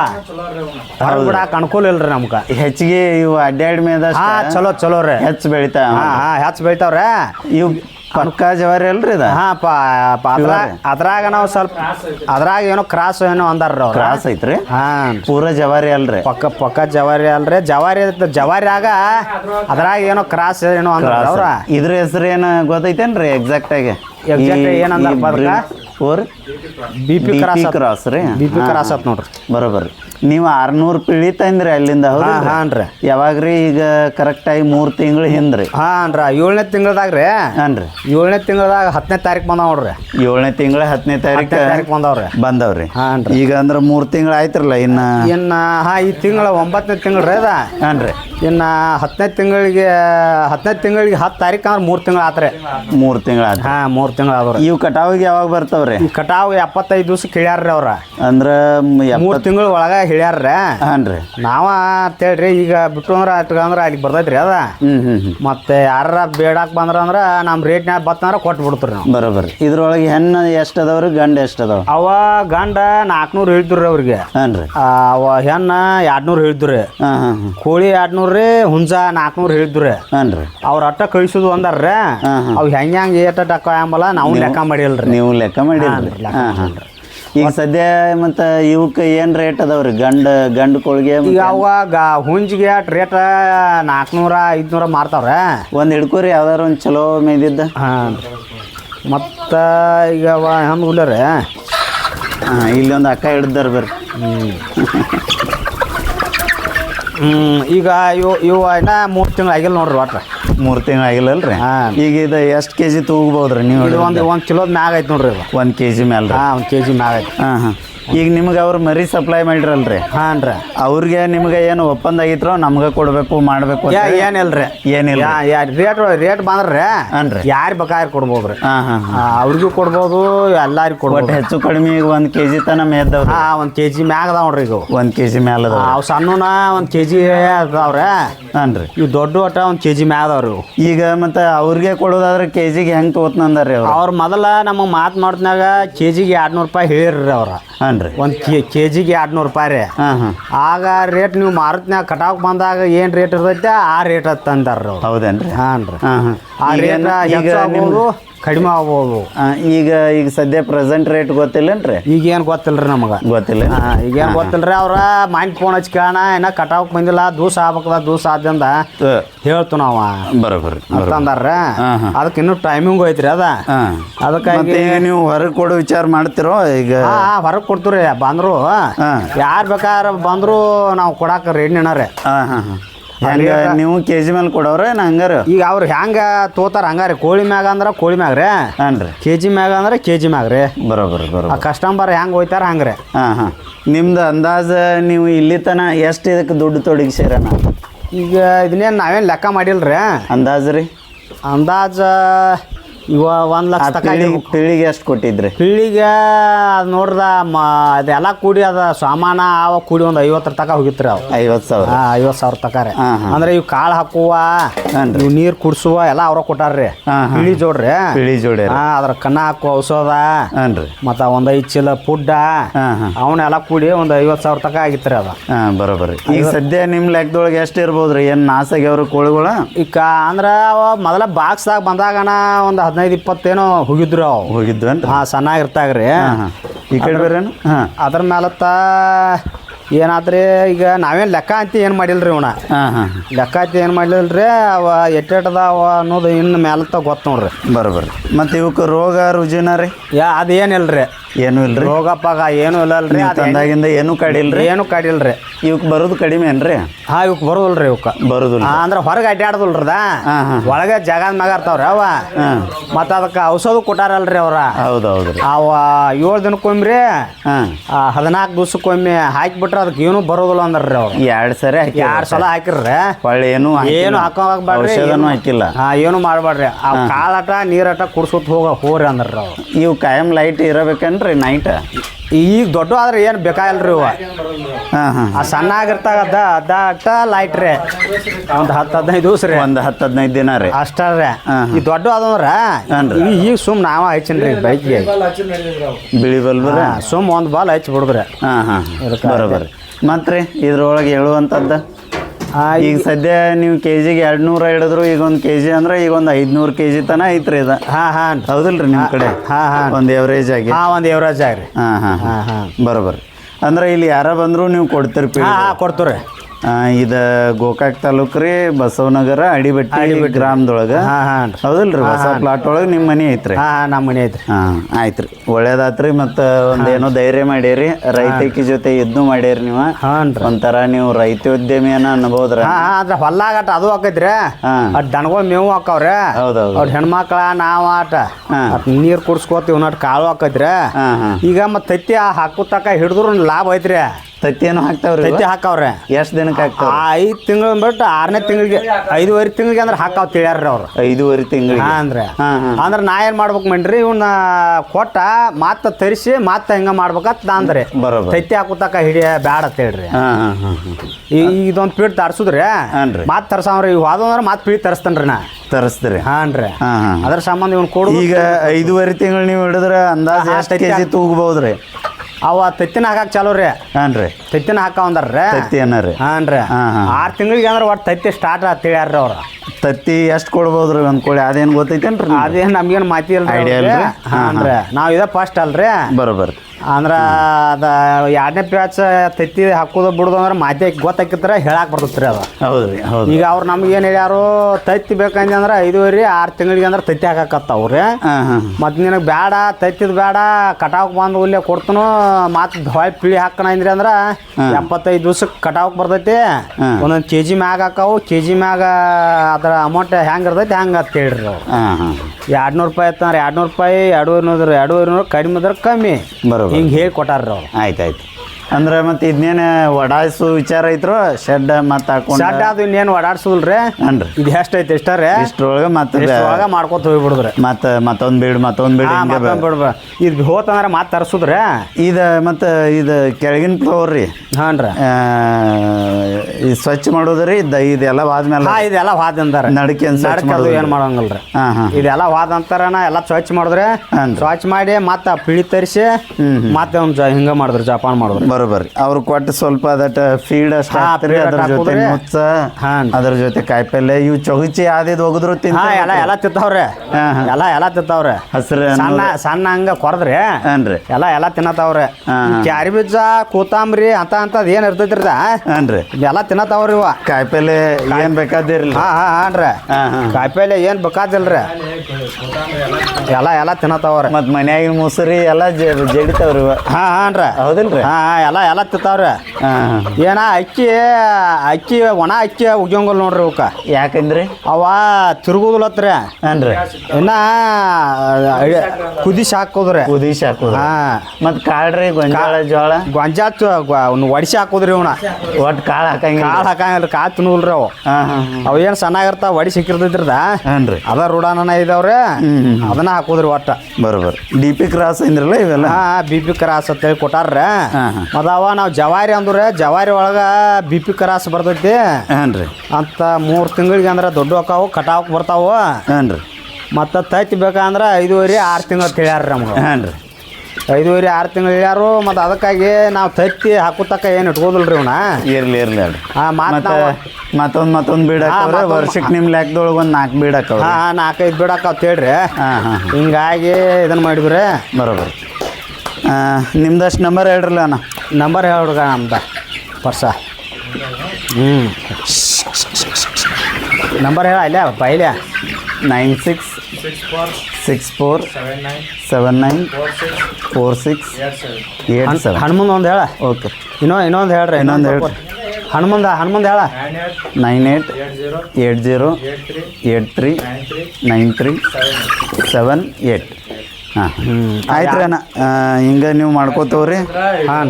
ಅನುಕೂಲ ಇಲ್ರಿ ನಮ್ಗೆ. ಹೆಚ್ಚಿಗೆ ಇವು ಅಡ್ಡಾಡ್ ಮೇದ ಹಾ ಚಲೋ ಚಲೋ ರೀ. ಹೆಚ್ಚು ಬೆಳಿತಾವ ಹಾ ಹಾ ಹೆಚ್ಚು ಬೆಳಿತಾವ್ರೆ. ಇವು ಪಕ್ಕ ಜವಾರಿ ಅಲ್ರಿ ಇದ? ಹಾ ಪಾ ಪಾ ಅದ್ರಾಗ ಅದ್ರಾಗ ನಾವು ಸ್ವಲ್ಪ ಅದ್ರಾಗ ಏನೋ ಕ್ರಾಸ್ ಏನೋ ಅಂದಾರ ಅವ್ರು. ಕ್ರಾಸ್ ಐತ್ರಿ? ಹಾ. ಪೂರ ಜವಾರಿ ಅಲ್ರಿ? ಪಕ್ಕ ಪಕ್ಕ ಜವಾರಿ ಅಲ್ರಿ. ಜವಾರಿ ಜವಾರಿ ಆಗ ಅದ್ರಾಗ ಏನೋ ಕ್ರಾಸ್ ಏನೋ ಅಂದ್ರ ಅವ್ರ. ಇದ್ರ ಹೆಸರು ಏನು ಗೊತ್ತೈತೇನ್ರಿ ಎಕ್ಸಾಕ್ಟ್ ಆಗಿ? ಎಕ್ಸಾಕ್ಟ್ ಆಗಿ ಏನ್ ಅಂದಾರಪ್ಪ ಅದಕ್ಕ? ಓರ್? ಬಿ ಪಿ ಕ್ರಾಸ್ ಕ್ರಾಸ್ ರೀ? B P cross. ಆತ್ ನೋಡ್ರಿ. ಬರೋಬ್ಬರಿ ನೀವು ಆರ್ನೂರು ಪಿಳಿ ತಂದ್ರಿ ಅಲ್ಲಿಂದ ಹಾನ್ರಿ ಯಾವಾಗ್ರಿ ಈಗ ಕರೆಕ್ಟ್ ಆಗಿ ಮೂರು ತಿಂಗಳು ಹಿಂದ್ರಿ? ಹಾನ್ರ ಏಳನೇ ತಿಂಗಳದಾಗ ರೀ ಹಾನ್ರಿ ಏಳನೇ ತಿಂಗಳದಾಗ ಹತ್ತನೇ ತಾರೀಕು ಬಂದಾವ ನೋಡ್ರಿ ಏಳನೇ ತಿಂಗಳ ಹತ್ತನೇ ತಾರೀಕು ಬಂದವ್ರಿ ತಾರೀಕು ಬಂದಾವ್ರಿ. ಬಂದವ್ರಿ. ಹಾನ್ರಿ ಈಗ ಅಂದ್ರೆ ಮೂರು ತಿಂಗಳು ಆಯ್ತ್ರಲ್ಲ ಇನ್ನ? ಇನ್ನ ಹಾ ಈ ತಿಂಗಳ ಒಂಬತ್ತನೇ ತಿಂಗಳು ರೀ ಅದ. ಹಾನ್ರಿ ಇನ್ನ ಹತ್ತನೇ ತಿಂಗಳಿಗೆ ಹತ್ತನೇ ತಿಂಗಳಿಗೆ ಹತ್ತು ತಾರೀಕು ಅಂದ್ರೆ ಮೂರು ತಿಂಗಳು ಆತ್ರಿ. ಮೂರು ತಿಂಗಳು ಆಯ್ತು ಹಾಂ ಮೂರು ತಿಂಗಳು ಆದ್ರಿ ಇವು ಕಟಾವಿಗೆ ಯಾವಾಗ ಬರ್ತಾವ್ರಿ? ಕಟಾವ್ ಎಪ್ಪತ್ತೈದು ದಿವಸ ಕೇಳ್ಯಾರ್ರಿ ಅವ್ರ. ಅಂದ್ರ ಮೂರು ತಿಂಗಳು ಒಳಗೆ ಹೇಳ್ಯಾರ ನಾವ ನಾವ ಅಂತೇಳ್ರಿ ಈಗ ಬಿಟ್ಟು ಅಂದ್ರೆ ಅಟ್ಕಂದ್ರ ಅಲ್ಲಿ ಬರ್ತೈತ್ರಿ ಅದ. ಹ್ಮ್ ಮತ್ತೆ ಯಾರ ಬೇಡಾಕ್ ಬಂದ್ರ ಅಂದ್ರೆ ನಮ್ಮ ರೇಟ್ನ್ಯಾಗ ಬತ್ತಂದ್ರೆ ಕೊಟ್ಟು ಬಿಡ್ತೀರಿ ನಾವು. ಬರೋಬರ್. ಇದ್ರೊಳಗೆ ಹೆಣ್ಣು ಎಷ್ಟು ಅದಾವ್ರಿ ಗಂಡ ಎಷ್ಟು ಅದಾವ? ಅವ ಗಂಡ ನಾಲ್ಕುನೂರು ಹೇಳ್ತಿರ್ರಿ ಅವ್ರಿಗೆ. ಹನ್ರಿ. ಆ, ಅವ ಹೆಣ್ಣ ಎರಡ್ನೂರು ಹೇಳ್ತಿರ್ರಿ ಹಾಂ ಹಾಂ ಹಾಂ. ಕೋಳಿ ಎರಡ್ನೂರು ರೀ ಹುಂಜ ನಾಲ್ಕುನೂರು ಹೇಳ್ತಿರ್ರಿ ಹನ್ರಿ. ಅವ್ರ ಅಟ್ಟ ಕಳಿಸೋದು ಅಂದಾರ ಹಾಂ, ಹಾಂ. ಅವ್ ಹೆಂಗ್ ಹೆಂಗ್ ಏಟ ಟಕ್ಕ ಅಂಬಲ್ಲ ನಾವು ಲೆಕ್ಕ ಮಾಡಿಲ್ರಿ. ನೀವು ಲೆಕ್ಕ ಮಾಡಿರಿ ಲೆಕ್ಕ ಹಾಂ ಹಾಂ. ಈಗ ಸದ್ಯ ಮತ್ತು ಇವಕ್ಕೆ ಏನು ರೇಟ್ ಅದಾವ್ರಿ? ಗಂಡ ಗಂಡು ಕೋಳಿಗೆ ಈಗ ಅವ ಗ ಹುಂಜಿಗೆ ರೇಟ್ ನಾಲ್ಕುನೂರ ಐದ್ನೂರ ಮಾರ್ತಾವ್ರೆ. ಒಂದು ಹಿಡ್ಕೋರಿ ಯಾವ್ದಾರು ಒಂದು ಚಲೋ ಮೇದಿದ್ದ? ಹಾಂ. ಮತ್ತು ಈಗ ಅವ ಹೆಂಗೆ ಉಳ್ಳರಿ ಹಾಂ ಇಲ್ಲಿ ಒಂದು ಅಕ್ಕ ಹಿಡ್ದಾರ ಬರ್ರಿ. ಹ್ಞೂ ಈಗ ಇವು ಇವು ಇನ್ನ ಮೂರು ತಿಂಗಳು ಆಗಿಲ್ಲ ನೋಡ್ರಿ ಒಟ್ಟು ಮೂರು ತಿಂಗಳು ಆಗಿಲ್ಲಲ್ರಿ ಹಾಂ. ಈಗ ಇದು ಎಷ್ಟು ಕೆ ಜಿ ತೂಗ್ಬೋದ್ರಿ ನೀವು ಇದು ಒಂದು ಒಂದು ಕಿಲೋದ ಮ್ಯಾಗ ಐತೆ ನೋಡ್ರಿ ಇದು. ಒಂದು ಕೆ ಜಿ ಮೇಲೆ ಹಾಂ ಒಂದು ಕೆ ಜಿ ಮ್ಯಾಗ ಐತೆ ಹಾಂ ಹಾಂ. ಈಗ ನಿಮ್ಗೆ ಅವ್ರು ಮರಿ ಸಪ್ಲೈ ಮಾಡಿರಲ್ರಿ? ಹಾಂ ರೀ ಅವ್ರಿಗೆ ನಿಮ್ಗೆ ಏನು ಒಪ್ಪಂದ ಆಗಿತ್ರೋ ನಮ್ಗೆ ಕೊಡಬೇಕು ಮಾಡಬೇಕು ಏನಿಲ್ರಿ? ಏನಿಲ್ಲ ರೇಟ್ ರೇಟ್ ಬಂದ್ರೆ ರೀ ಯಾರು ಬೇಕಾದ್ರೆ ಕೊಡ್ಬೋದ್ರಿ. ಹಾಂ ಹಾಂ ಅವ್ರಿಗೂ ಕೊಡ್ಬೋದು ಎಲ್ಲಾರಿಗೂ ಕೊಡ್ಬೋದು. ಹೆಚ್ಚು ಕಡಿಮೆ ಈಗ ಒಂದು ಕೆ ಜಿ ತನ ಮೇದ್ದವ್ರಿ ಹಾಂ ಒಂದು ಕೆ ಜಿ ಮ್ಯಾಗ ಅದಾವ ನೋಡ್ರಿ ಈಗ. ಒಂದು ಕೆ ಜಿ ಮ್ಯಾಲ ಅದಾವ ಅವು ಸಣ್ಣನ ಒಂದು ಕೆ ಜಿ ಅದಾವ್ರೆ. ಹಾಂ ರೀ ಇವು ದೊಡ್ಡ ಒಟ್ಟ ಒಂದು ಕೆ ಜಿ ಮ್ಯಾಗ ಅದಾವ್ರಿ ಈಗ ಮತ್ತೆ ಅವ್ರಿಗೆ ಕೊಡೋದಾದ್ರೆ ಕೆ ಜಿಗೆ ಹೆಂಗೆ ತೊಗೊತ್ನಂದಾರ್ರಿ ಅವ್ರು? ಅವ್ರು ಮೊದಲ ನಮಗೆ ಮಾತು ಮಾಡಿದ್ನಾಗ ಕೆ ಜಿಗೆ ಎರಡ್ನೂರು ರೂಪಾಯಿ ಹೇಳಿರಿ ಅವ್ರ. ಹಾಂ ರೀ ಒಂದು ಕೆ ಕೆ ಜಿಗೆ ಎರಡ್ನೂರು ರೂಪಾಯಿ ರೀ. ಹಾಂ ಹಾಂ. ಆಗ ರೇಟ್ ನೀವು ಮಾರುತ್ನ್ಯಾಗ ಕಟಾವ್ ಬಂದಾಗ ಏನು ರೇಟ್ ಇರ್ತೈತೆ ಆ ರೇಟ್ ತಂದಾರ್ರಿ ಅವ್ರು. ಹೌದೇನ್ರಿ? ಹಾಂ ರೀ ಹಾಂ ಹಾಂ. ಆ ರೇಟ್ ಈಗ ಹೆಚ್ಚು ನಿಮ್ ಆಗ್ಬೋದು ಕಡಿಮೆ ಆಗ್ಬೋದು. ಆ, ಈಗ ಈಗ ಸದ್ಯ ಪ್ರೆಸೆಂಟ್ ರೇಟ್ ಗೊತ್ತಿಲ್ಲನ್ರಿ? ಈಗ ಏನು ಗೊತ್ತಿಲ್ರಿ ನಮಗೆ? ಗೊತ್ತಿಲ್ಲ. ಈಗ ಏನು ಗೊತ್ತಿಲ್ರಿ ಅವ್ರ ಮೈಂಡ್ ಫೋನ್ ಹಚ್ಚಿ ಕೇಳೋಣ ಇನ್ನ ಕಟಾಕ್ ಬಂದಿಲ್ಲ ದೂಸ ಆಗ್ಬೇಕದ ದೂಸ ಆದ್ಯಂದ ಹೇಳ್ತು ನಾವು. ಬರೋಬ್ಬರಿ ಅಂತಂದಾರ ಹಾಂ, ಹಾಂ. ಅದಕ್ಕೆ ಇನ್ನೂ ಟೈಮಿಂಗ್ ಐತ್ರಿ ಅದ. ಹಾಂ. ಅದಕ್ಕಾಗಿ ಮತ್ತೆ ಈಗ ನೀವು ಹೊರಗೆ ಕೊಡೋ ವಿಚಾರ ಮಾಡ್ತಿರೋ ಈಗ ಹೊರಗೆ ಕೊಡ್ತೀರಿ ಬಂದ್ರು. ಹಾಂ. ಯಾರು ಬೇಕಾದ್ರೆ ಬಂದ್ರು ನಾವು ಕೊಡಾಕ ರೆಡಿ ರೀ ಹಾಂ ಹಾಂ ಹಾಂ. ಹೆಂಗ ನೀವು ಕೆ ಜಿ ಮೇಲೆ ಕೊಡೋರ ಹಂಗಾರ? ಈಗ ಅವ್ರು ಹೆಂಗ ತೋತಾರ ಹಂಗಾರಿ ಕೋಳಿ ಮ್ಯಾಗ ಅಂದ್ರೆ ಕೋಳಿ ಮ್ಯಾಗ ರೀ? ಹಾಂ ರೀ. ಕೆ ಜಿ ಮ್ಯಾಗ ಅಂದ್ರೆ ಕೆ ಜಿ ಮ್ಯಾಗ ರೀ? ಬರೋಬ್ಬರಿ ಆ ಬರೋಬ್ಬರಿ ಕಸ್ಟಮರ್ ಹೆಂಗೆ ಹೋಯ್ತಾರ ಹಂಗ್ರಿ? ಹಾಂ ಹಾಂ. ನಿಮ್ದು ಅಂದಾಜು ನೀವು ಇಲ್ಲಿ ತನ ಎಷ್ಟು ಇದಕ್ಕೆ ದುಡ್ಡು ತೊಡಗಿಸಿರಣ ಈಗ ಇದನ್ನೇನು ನಾವೇನು ಲೆಕ್ಕ ಮಾಡಿಲ್ರಿ? ಅಂದಾಜು ರೀ. ಅಂದಾಜ ಇವ ಒಂದು ಲಕ್ಷ ತಕ ಪೀಳಿಗೆ ಪೀಳಿಗೆ ಎಷ್ಟು ಕೊಟ್ಟಿದ್ರಿ? ಪಿಳ್ಳಿಗೆ ಅದು ನೋಡ್ದ ಮ ಅದೆಲ್ಲ ಕೂಡಿ ಅದ ಸಾಮಾನ ಅವ ಕೂಡಿ ಒಂದು ಐವತ್ತರ ತಕ ಹೋಗಿತ್ರಿ ಅವು. ಐವತ್ತು ಸಾವಿರ. ಹಾಂ ಐವತ್ತು ಸಾವಿರ ತಕ ರೀ. ಅಂದ್ರೆ ಇವು ಕಾಳು ಹಾಕುವ. ಇವು ನೀರು ಕುಡ್ಸುವ ಎಲ್ಲ ಅವ್ರ ಕೊಟ್ಟಾರ್ರಿ. ಪಿಳಿ ಜೋಡ್ರಿ. ಪಿಳಿ ಜೋಡಿ ಹಾಂ ಅದ್ರ ಕಣ್ಣ ಹಾಕುವ ಔಷಧ. ಅನ್ರಿ ಮತ್ತ ಒಂದು ಐದು ಚೀಲ ಹಾಂ ಅವನ್ನೆಲ್ಲ ಕೂಡಿ ಒಂದು ಐವತ್ತು ಸಾವಿರ ತಕ ಆಗಿತ್ರಿ ಅದ. ಹಾಂ ಬರೋಬ್ಬರಿ ಈಗ ಸದ್ಯ ನಿಮ್ಮ ಲೆಕ್ಕದೊಳಗೆ ಎಷ್ಟು ಇರ್ಬೋದ್ರಿ? ಏನು ನಾಸಾಗ್ಯವ್ರ ಕೋಳಿಗಳ? ಈಗ ಅಂದ್ರೆ ಅವ ಮೊದಲ ಬಾಕ್ಸ್ದಾಗ ಬಂದಾಗನ ಒಂದು ಹದಿನೈದು ಇಪ್ಪತ್ತೇನೋ ಹೋಗಿದ್ರು ಅವು. ಹೋಗಿದ್ವಿ ಹಾಂ ಸಣ್ಣಾಗಿರ್ತಾಗ್ರಿ. ಈ ಕಡೆ ಬೇರೇನು? ಹಾಂ. ಅದ್ರ ಮೇಲತ್ತ ಏನಾದ್ರಿ ಈಗ ನಾವೇನು ಲೆಕ್ಕ ಅಂತ ಏನು ಮಾಡಿಲ್ರಿ ಇವನ? ಹಾಂ ಹಾಂ ಲೆಕ್ಕ ಅಂತ ಏನು ಮಾಡಿಲ್ರಿ ಅವ ಎಟ್ಟೆಟ್ಟದಾವ ಅನ್ನೋದು ಇನ್ನು ಮೇಲತ್ತ ಗೊತ್ತು ನೋಡ್ರಿ. ಬರೋಬ್ಬರಿ ಮತ್ತು ಇವಕ್ಕೆ ರೋಗ ರುಜಿನ ರೀ? ಯಾ ಅದೇನಿಲ್ರಿ ಏನೂ ಇಲ್ರಿ? ರೋಗ ಪಾಗ ಏನು ಇಲ್ಲಲ್ರಿ. ನೀವು ಅದು ತಂದಾಗಿಂದ ಏನೂ ಕಡಿಲ್ರಿ? ಏನು ಕಡಿಲ್ರಿ. ಇವಕ್ಕೆ ಬರೋದು ಕಡಿಮೆ ಏನ್ರಿ? ಹಾ ಇವಕ್ಕೆ ಬರೋದಿಲ್ರಿ ಇವಕ್ಕೆ ಬರೋದಿಲ್ಲ ಹಾಂ ಅಂದ್ರೆ ಹೊರಗೆ ಅಡ್ಡಾಡದಲ್ರದ ಹಾಂ ಹಾಂ. ಒಳಗೆ ಜಾಗದ ಮ್ಯಾಗ ಇರ್ತಾವ್ರಿ ಅವ. ಹಾಂ. ಮತ್ತು ಅದಕ್ಕೆ ಔಷಧ ಕೊಟ್ಟಾರಲ್ರಿ ಅವ್ರ. ಹೌದು ಹೌದು ರೀ. ಅವ ಏಳು ದಿನಕ್ಕೊಮ್ರಿ ಹಾಂ. ಹದಿನಾಲ್ಕು ದಿವ್ಸಕ್ಕೊಮ್ಮೆ ಹಾಕಿಬಿಟ್ರೆ ಅದಕ್ಕೆ ಏನೂ ಬರೋದಿಲ್ಲ ಅಂದ್ರಿ ಅವ್ರು. ಎರಡು ಸರಿ ಎರಡು ಸಲ ಹಾಕಿರ್ರಿ. ಹೊಳ್ಳಿ ಏನು ಏನು ಹಾಕೋಬೇಡ್ರಿ ಔಷಧನೂ ಹಾಕಿಲ್ಲ. ಹಾ ಏನು ಮಾಡಬೇಡ್ರಿ. ಆ ಕಾಲಾಟ ನೀರಾಟ ಕುಡ್ಸೋತ್ ಹೋಗ ಹೋರಿ ಅಂದ್ರಿ ಅವ್ರು. ಇವು ಕಾಯಂ ಲೈಟ್ ಇರಬೇಕೇನ್ರಿ ನೈಟ್ ಈಗ ದೊಡ್ಡ ಆದ್ರೆ ಏನು ಬೇಕಾಗಿಲ್ರಿ ಇವ? ಹಾಂ ಹಾಂ. ಆ ಸಣ್ಣ ಆಗಿರ್ತಾಗ ಅದ ಅದ ಅಟ್ಟ ಲೈಟ್ ರೀ. ಒಂದು ಹತ್ತು ಹದಿನೈದು ದಿವಸ ರೀ. ಒಂದು ಹತ್ತು ಹದಿನೈದು ದಿನ ರೀ. ಅಷ್ಟೇ ರೀ. ಈ ದೊಡ್ಡ ಅದಂದ್ರ ಈಗ ಸುಮ್ ನಾವ ಹಚ್ಚಿನ್ರಿ ಬೈಕ್ಗೆ. ಬಿಳಿ ಬಲ್ಬ್ ಸುಮ್ ಒಂದು ಬಾಲ್ ಹಚ್ಚಿ ಬಿಡುದ್ರಿ ಹಾಂ. ಹಾಂ ಬರೋಬರಿ. ಮತ್ತು ಇದ್ರೊಳಗೆ ಹೇಳುವಂಥದ್ದು. ಈಗ ಸದ್ಯ ನೀವು ಕೆ ಜಿಗೆ ಎರಡು ನೂರ ಹಿಡಿದ್ರು ಈಗ ಒಂದು ಕೆ ಜಿ ಅಂದ್ರೆ ಈಗ ಒಂದು ಐದುನೂರು ಕೆ ಜಿ ತನ ಐತ್ರಿ ಇದು. ಹಾ ಹಾಂ ಹೌದಿಲ್ರಿ ನಿಮ್ಮ ಕಡೆ? ಹಾ ಹಾ. ಒಂದು ಎವರೇಜ್ ಆಗಿ. ಹಾ ಒಂದು ಎವರೇಜ್ ಆಗ್ರಿ ಹಾಂ ಹಾಂ ಹಾ. ಹಾಂ ಬರೋಬರಿ. ಅಂದ್ರೆ ಇಲ್ಲಿ ಯಾರ ಬಂದರೂ ನೀವು ಕೊಡ್ತೀರಿ ಹಾ ಪೀಳಿ ಹಾ ಕೊಡ್ತೀರಿ ಇದು ಗೋಕಾಕ್ ತಾಲೂಕ್ ರೀ ಬಸವನಗರ ಅಡಿಬಟ್ಟಿ ಗ್ರಾಮದೊಳಗೆ. ಹೌದಲ್ರಿ? ಹೊಸ ಪ್ಲಾಟ್ ಒಳಗೆ ನಿಮ್ಮ ಮನೆ ಐತ್ರಿ? ನಮ್ಮ ಮನೆ ಐತ್ರಿ. ಹಾಂ ಆಯ್ತು ರೀ ಒಳ್ಳೇದಾತ್ರಿ ಮತ್ತು ಒಂದೇನೋ ಧೈರ್ಯ ಮಾಡ್ಯಾರಿ ರೈತಕಿ ಜೊತೆ ಯುದ್ಧ ಮಾಡ್ಯಾರಿ ನೀವು. ಒಂಥರ ನೀವು ರೈತ ಅನ್ಬೋದ್ರ. ಅದ್ರ ಹೊಲ್ಲಾಗಟ ಅದು ಹಾಕೈತ್ರಿ ಅಟ್ ದನಗಳು ಮೇವು ಹಾಕವ್ರಿ ಹೌದೌದು. ಅವ್ರ ಹೆಣ್ಮಕ್ಳ ನಾವು ಆಟ. ನೀರು ಕುಡ್ಸ್ಕೋತೀವಿ ನಟ್ ಕಾಳು ಹಾಕೈತ್ರಿ ಈಗ ಮತ್ತೆ ತತ್ತಿ ಹಾಕೋ ತಕ ಹಿಡಿದ್ರು ಲಾಭ ಐತ್ರಿ. ತತ್ತಿಯನ್ನು ಹಾಕ್ತಾವ್ರಿ ತತ್ತಿ ಹಾಕವ್ರೆ. ಎಷ್ಟು ದಿನಕ್ಕೆ ಹಾಕ್ತಾವ ಐದು ತಿಂಗಳು ಬಿಟ್ಟು ಆರನೇ ತಿಂಗಳಿಗೆ ಐದುವರೆ ತಿಂಗಳಿಗೆ ಅಂದ್ರೆ ಹಾಕಾವ್ ತಿಳ್ಯಾರ್ರಿ ಅವ್ರು. ಐದುವರೆ ತಿಂಗಳಿಗೆ. ಅಂದ್ರೆ. ಅಂದ್ರೆ ನಾ ಏನು ಮಾಡ್ಬೇಕು ಮನ್ರಿ ಇವನ್ನ ಕೊಟ್ಟ ಮಾತ ತರಿಸಿ ಮಾತ ಹೆಂಗ ಮಾಡ್ಬೇಕಂತ ಅಂದ್ರೆ. ತತ್ತಿ ಹಾಕುತ್ತಾಕ ಹಿಡಿಯ ಬ್ಯಾಡ ಅಂತ ಹೇಳ್ರಿ. ಇದೊಂದು ಪೀಡ್ ತರ್ಸುದ್ರಿ. ಮಾತ್ ತರ್ಸಾವ್ರಿ ಇವ್ ಹೋದಂದ್ರೆ ಮಾತ್ ಪೀಡ್ ತರಿಸ್ತೇನ್ರಿ ನಾ. ತರಿಸ್ತೀರಿ. ಹಾನ್ರಿ ಅದ್ರ. ಸಂಬಂಧ ಇವ್ನು ಕೊಡು ಈಗ ಐದುವರೆ ತಿಂಗಳು ನೀವು ಹಿಡಿದ್ರೆ ಅಂದಾಜು ಎಷ್ಟು ಕೆಜಿ ಅವ ತತ್ತಿನ ಹಾಕಕ್ ಚಾಲು ರೀ. ಹಾನ್ ರೀ ತತ್ತಿನ ರೀ ತತ್ತಿ ಹಾ, ಹಾ. ಆರು ತಿಂಗಳಿಗೆ ಅಂದ್ರೆ ಒಟ್ಟು ತತ್ತಿ ಸ್ಟಾರ್ಟ್ ಆಗ್ತಿಳ್ಯಾರ್ರಿ ಅವ್ರು. ತತ್ತಿ ಎಷ್ಟು ಕೊಡ್ಬೋದ್ರಿ ಒಂದ್ ಕೋಳಿ? ಅದೇನು ಗೊತ್ತೈತೇನ್ರಿ ನಿಮ್ಗೆ? ಅದೇನು ನಮ್ಗೇನು ಮಾಹಿತಿ ಇಲ್ಲ? ಹಾ, ರೀ ನಾವು ಇದೇ ಫಸ್ಟ್ ಅಲ್ರಿ. ಬರೋಬ್ಬರಿ ಅಂದ್ರ ಅದ ಎರಡನೇ ಪ್ಯಾಚ್ ತತ್ತಿ ಹಾಕೋದು ಬಿಡೋದು ಅಂದ್ರೆ ಮಾತೆ ಗೊತ್ತಾಕಿತ್ರ ಹೇಳಕ್ ಬರ್ತೈತ್ರಿ ಅದು. ಹೌದು ಈಗ ಅವ್ರು ನಮ್ಗೆ ಏನು ಹೇಳ್ಯಾರು ತತ್ತಿ ಬೇಕಂದ್ರೆ ಅಂದ್ರೆ ಐದುವರೆ ಆರು ತಿಂಗಳಿಗೆ ಅಂದ್ರೆ ತತ್ತಿ ಹಾಕಕತ್ತಾವ್ರಿ. ಹಾಂ ಹಾಂ ಮತ್ತು ನಿನಗೆ ಬೇಡ ತತ್ತಿದ್ ಬೇಡ ಕಟಾವ್ಗೆ ಬಂದು ಉಲ್ಲೆ ಕೊಡ್ತನು ಮತ್ತು ಹೊಯ್ ಪಿಳಿ ಹಾಕಣ ಅಂದ್ರಿ ಅಂದ್ರೆ ಎಪ್ಪತ್ತೈದು ದಿವ್ಸಕ್ಕೆ ಕಟಾವ್ಗೆ ಬರ್ತೈತಿ. ಒಂದೊಂದು ಕೆ ಜಿ ಮ್ಯಾಗ ಹಾಕಾವು ಕೆ ಜಿ ಮ್ಯಾಗ ಅದರ ಅಮೌಂಟ್ ಹೆಂಗೆ ಇರ್ತೈತಿ ಹೆಂಗೆ ಅಂತ ಹೇಳ್ರಿ ಅವ್ರು. ಹಾಂ ಹಾಂ. ಎರಡು ನೂರು ರೂಪಾಯಿ ಆಯ್ತಂದ್ರೆ ಎರಡು ನೂರು ರೂಪಾಯಿ ಎರಡೂವರೆ ನೂರು ಎರಡೂವರೆ ನೂರು ಕಡಿಮೆ ಇದ್ರೆ ಕಮ್ಮಿ. ಬರೋಬ್ಬರಿ ಹಿಂಗೆ ಹೇಳಿ ಕೊಟ್ಟಾರ್ರಿ ಅವ್ರು. ಆಯ್ತು ಆಯ್ತು ಅಂದ್ರೆ ಮತ್ತೆ ಇದನ್ನೇನು ಒಡಾಯಿಸು ವಿಚಾರ ಐತ್ರೋ ಶೆಡ್ ಮತ್ತೆ ಹಾಕೊಂಡು ಶೆಡ್ ಅದು ಇನ್ನೇನು ಓಡಾಡ್ಸೋದಿಲ್ರಿ ಅನ್ರಿ ಇದು ಎಷ್ಟು ಐತಿ ಇಷ್ಟರೇ ಇಷ್ಟ್ರೊಳಗೆ ಮತ್ತೆ ಒಳಗೆ ಮಾಡ್ಕೊತ ಹೋಗ್ಬಿಡುದ್ರಿ. ಮತ್ತೆ ಮತ್ತೊಂದು ಬೀಡ್ ಮತ್ತೊಂದು ಬೀಡ್ ಹಿಂಗೆ ಬಿಡ್ಬ ಇದು ಹೋತಂದ್ರೆ ಮತ್ತೆ ತರಿಸಿದ್ರೆ? ಇದು ಮತ್ತೆ ಇದು ಕೆಳಗಿನ ಫ್ಲೋರ್ ರೀ. ಹಾನ್ರ. ರೀ ಈ ಸ್ವಚ್ಛ ಮಾಡೋದ್ರಿ ಇದು ಇದೆಲ್ಲ ಆದ್ಮೇಲೆ ಹಾ ಇದೆಲ್ಲ ವಾದ ಅಂತಾರೆ ನಡಕೆ ಅದು ಏನು ರೀ ಹಾಂ ಹಾಂ. ಇದೆಲ್ಲ ವಾದ ಅಂತಾರನ ಎಲ್ಲ ಸ್ವಚ್ಛ ಮಾಡಿದ್ರೆ ಸ್ವಚ್ಛ ಮಾಡಿ ಮತ್ತೆ ಪಿಳಿ ತರಿಸಿ ಮತ್ತೆ ಒಂದು ಹಿಂಗೆ ಮಾಡಿದ್ರು ಜಪಾನ್ ಮಾಡಿದ್ರು. ಬರೋಬ್ಬರಿ ಅವ್ರು ಕೊಟ್ಟು ಸ್ವಲ್ಪ ಅದಟ ಫೀಡ್ ಅಷ್ಟು ಹಾ, ಹಾಕ್ತೀರಿ feed ಅದ್ರ ಜೊತೆ ಹಾಕುದ್ರಿ. ಮುಚ್ಚ ಹಾನ್. ಅದ್ರ ಜೊತೆ ಕಾಯಿಪಲ್ಲೆ ಇವು ಚೌಚಿ ಆದಿದ್ ಹೋಗಿದ್ರು ತಿಂತ ಹಾ ಎಲ್ಲ ಎಲ್ಲ ತಿಂತಾವ್ರೆ. ಹಾ, ಹಾ. ಎಲ್ಲ ಎಲ್ಲ ತಿಂತಾವ್ರೆ. ಹಸ್ರು ಸಣ್ಣ ಸಣ್ಣ ಹಂಗ ಕೊರದ್ರಿ. ಹಾನ್ರಿ. ಎಲ್ಲ ಎಲ್ಲ ತಿನ್ನತಾವ್ರೆ. ಹಾ, ಕ್ಯಾರಿ ಬೀಜ ಕೂತಾಂಬ್ರಿ ಅಂತ ಅಂತ ಏನ್ ಇರ್ತೈತ್ರಿ ಏನ್ರಿ ಹಾನ್ರಿ. ಎಲ್ಲ ತಿನ್ನತಾವ್ರಿ ಇವ. ಕಾಯಿಪಲ್ಲೆ ಏನ್ ಬೇಕಾದಿರ್ಲಿ. ಹಾ ಹಾ ಹಾನ್ರಿ. ಹಾ, ಹಾ. ಕಾಯಿಪಲ್ಲೆ ಏನ್ ಬೇಕಾದಿಲ್ರಿ. ಎಲ್ಲ ಎಲ್ಲ ತಿನ್ನತಾವ್ರೆ. ಮತ್ ಮನ್ಯಾಗಿನ ಮುಸುರಿ ಎಲ್ಲ ಜಡಿತಾವ್ರಿ ಇವ. ಹಾ ಹಾನ್ರಿ. ಹೌದಿಲ್ರಿ? ಹಾ ಹಾ, ಎಲ್ಲ ಎಲ್ಲ ತಿಂತಾವ್ರಿ. ಹಾ. ಏನ ಅಕ್ಕಿ ಅಕ್ಕಿ ಒಣ ಅಕ್ಕಿ ಉಗ್ಯಂಗಲ್ ನೋಡ್ರಿ ಅವಕ್ಕ ಯಾಕಂದ್ರಿ? ಅವ ತಿರುಗುದಿಲ್ಲತ್ರಿ. ಏನ್ರಿ? ಇನ್ನ ಕುದಿಸಿ ಹಾಕೋದ್ರಿ ಕುದಿಸಿ ಹಾಕೋದು ಹಾ. ಮತ್ ಕಾಳ್ರಿ ಗೊಂಜಾಳ ಜೋಳ? ಗೊಂಜಾಳ ಒಡಿಸಿ ಹಾಕೋದ್ರಿ ಇವನ. ಒಟ್ ಕಾಳು ಹಾಕಂಗಿಲ್ಲ. ಕಾಳು ಹಾಕಂಗಿಲ್ಲ ಕಾಳು ತಿನ್ನುಲ್ರಿ ಅವು. ಹಾ ಹಾ ಹಾ. ಅವು ಏನು ಸಣ್ಣಾಗಿರ್ತಾವ ಒಡಿ ಸಿಕ್ಕಿರ್ತೈತ್ರದ ಹನ್ರಿ ಅದ ರೂಢಾನ ಇದಾವ್ರಿ. ಹ್ಮ್. ಅದನ್ನ ಹಾಕೋದ್ರಿ ಒಟ್ಟ. ಬರೋಬರ್. ಡಿ ಪಿ ಕ್ರಾಸ್ ಅಂದ್ರಲ್ಲ ಇವೆಲ್ಲ? ಹಾ ಬಿ ಪಿ ಕ್ರಾಸ್ ಅಂತೇಳಿ ಕೊಟ್ಟಾರ್ರ. ಹಾಂ ಹಾ. ಅವ ನಾವು ಜವಾರಿ ಅಂದ್ರೆ ಜವಾರಿ ಒಳಗ ಬಿ ಪಿ ಕ್ರಾಸ್ ಬರ್ತೈತಿ. ಹಾನ್ರಿ ಅಂತ ಮೂರು ತಿಂಗಳಿಗೆ ಅಂದ್ರೆ ದೊಡ್ಡ ಹಾಕಾವು ಕಟಾವಕ್ ಬರ್ತಾವು. ಹಾನ್ರಿ ಮತ್ತು ತತ್ತಿ ಬೇಕಂದ್ರೆ ಐದುವರೆ ಆರು ತಿಂಗಳು ತಿಳಿಯಾರ ನಮ್ಗೆ. ಹಾನ್ರಿ ಐದುವರೆ ಆರು ತಿಂಗಳು ಇಳಿಯಾರು ಮತ್ತು ಅದಕ್ಕಾಗಿ ನಾವು ತತ್ತಿ ಹಾಕುತ್ತಕ್ಕ ಏನು ಇಟ್ಕೋದಿಲ್ಲ ಇವನ. ಇರ್ಲಿ ಇರ್ಲಿ ಅಲ್ರಿ ಹಾ ಮಾತು ಮತ್ತೆ ಮತ್ತೊಂದು ಮತ್ತೊಂದು ಬೀಡ್ ಹಾ, ವರ್ಷಕ್ಕೆ ನಿಮ್ಮ ಲೆಕ್ಕದೊಳಗೆ ಒಂದು ನಾಲ್ಕು ಬೀಡ್ ಹಾಂ ಹಾಂ ನಾಲ್ಕೈದು ಬಿಡಕ್ಕ ಅಂತ ಹೇಳ್ರಿ ಹಾಂ ಹಾಂ ಹಿಂಗಾಗಿ ಇದನ್ನ ಮಾಡಿದ್ರಿ. ಬರೋಬರ್ ನಿಮ್ದಷ್ಟು ನಂಬರ್ ಹೇಳ್ರಲ್ಲ ಅಣ್ಣ. ನಂಬರ್ ಹೇಳ್ರಿ ನಮ್ದು. ಪರ್ಸ. ಹ್ಞೂ ನಂಬರ್ ಹೇಳ ಇಲ್ಲ ಬೈಲೆ. Nine six six four seven nine four six eight seven ಹಣ್ಮುಂದ್ ಒಂದು ಹೇಳ. ಓಕೆ ಇನ್ನೊ ಇನ್ನೊಂದು ಹೇಳ್ರಿ ಇನ್ನೊಂದು ಹೇಳ್ರಿ. ಹಣ್ಮುಂದ ಹಣ್ಮುಂದ್ ಹೇಳ. Nine eight eight zero eight three nine three seven eight ಹಾಂ. ಆಯ್ತು ರೀ ಅಣ್ಣ. ಹಿಂಗೆ ನೀವು ಮಾಡ್ಕೋತವ್ರಿ. ಹಾಂ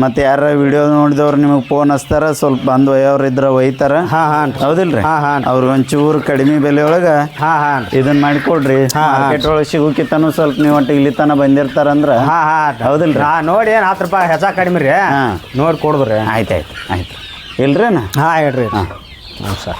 ಮತ್ತೆ ಯಾರ ವಿಡಿಯೋ ನೋಡಿದವ್ರು ನಿಮಗೆ ಫೋನ್ ಹಚ್ತಾರ ಸ್ವಲ್ಪ ಬಂದು ಒಯ್ಯವ್ರು ಇದ್ರೆ ಒಯ್ತಾರ. ಹಾಂ ಹಾಂ ರೀ ಹಾಂ ಹಾಂ ಅವ್ರಿಗೆ ಒಂಚೂರು ಕಡಿಮೆ ಬೆಲೆ ಒಳಗೆ ಹಾಂ ಹಾಂ ರೀ ಇದನ್ನ ಮಾಡಿಕೊಡ್ರಿ. ಹಾ, ಹಾ. ಮಾರ್ಕೆಟ್ ಒಳಗೆ ಸಿಗೋಕಿತನು ಸ್ವಲ್ಪ ನೀವು ಒಟ್ಟು ಇಲ್ಲಿ ತನ ಬಂದಿರ್ತಾರಂದ್ರ ಹಾಂ ಹಾಂ ಹೌದಿಲ್ರಿ? ಹಾಂ ನೋಡಿ ಏನು ಹತ್ತು ರೂಪಾಯಿ ಹೆಚ್ಚಾಗಿ ಕಡಿಮೆ ರೀ. ಹಾ. ನೋಡಿ ಕೊಡಿದ್ರಿ. ಆಯ್ತು ಆಯ್ತು ಆಯ್ತು. ಇಲ್ರಿ ಅಣ್ಣ? ಹಾಂ ಹೇಳ್ರಿ ಹಾಂ. ಹ್ಞೂ ಸರ್.